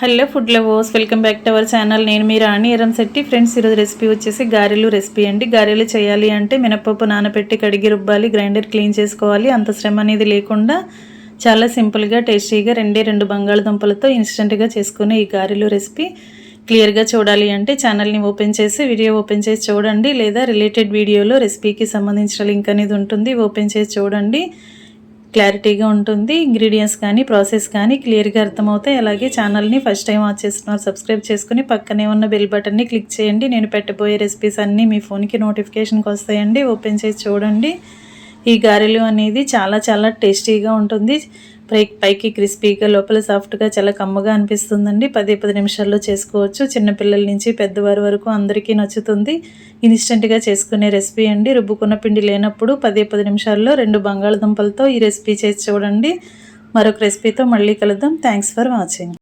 Hello food lovers welcome back to our channel. నేను మీ Rani ఎరం Shetty. Friends ఈరోజు రెసిపీ వచ్చేసి గారెలు రెసిపీ అండి. గారెలు చేయాలి అంటే మినపప్పు నానబెట్టి కడిగి రుబ్బాలి గ్రైండర్ క్లీన్ చేసుకోవాలి. అంత శ్రమ అనేది లేకుండా చాలా సింపుల్గా టేస్టీగా రెండే రెండు బంగాళదుంపలతో ఇన్స్టెంట్గా చేసుకునే ఈ గారెలు రెసిపీ. క్లియర్గా చూడాలి అంటే ఛానల్ని ఓపెన్ చేసి వీడియో ఓపెన్ చేసి చూడండి. లేదా రిలేటెడ్ వీడియోలో రెసిపీకి సంబంధించిన లింక్ అనేది ఉంటుంది ఓపెన్ చేసి చూడండి. క్లారిటీగా ఉంటుంది. ఇంగ్రీడియంట్స్ కానీ ప్రాసెస్ కానీ క్లియర్గా అర్థమవుతాయి. అలాగే ఛానల్ని ఫస్ట్ టైం వాచ్ చేస్తున్నారు సబ్స్క్రైబ్ చేసుకుని పక్కనే ఉన్న బెల్ బటన్ని క్లిక్ చేయండి. నేను పెట్టబోయే రెసిపీస్ అన్నీ మీ ఫోన్కి నోటిఫికేషన్కి వస్తాయండి. ఓపెన్ చేసి చూడండి. ఈ గారెలు అనేది చాలా చాలా టేస్టీగా ఉంటుంది. పై పైకి క్రిస్పీగా లోపల సాఫ్ట్గా చాలా కమ్మగా అనిపిస్తుందండి. పది పది నిమిషాల్లో చేసుకోవచ్చు. చిన్నపిల్లల నుంచి పెద్దవారి వరకు అందరికీ నచ్చుతుంది. ఇన్స్టెంట్గా చేసుకునే రెసిపీ అండి. రుబ్బుకున్న పిండి లేనప్పుడు పదే పది నిమిషాల్లో రెండు బంగాళదుంపలతో ఈ రెసిపీ చేసి చూడండి. మరొక రెసిపీతో మళ్ళీ కలుద్దాం. Thanks for watching.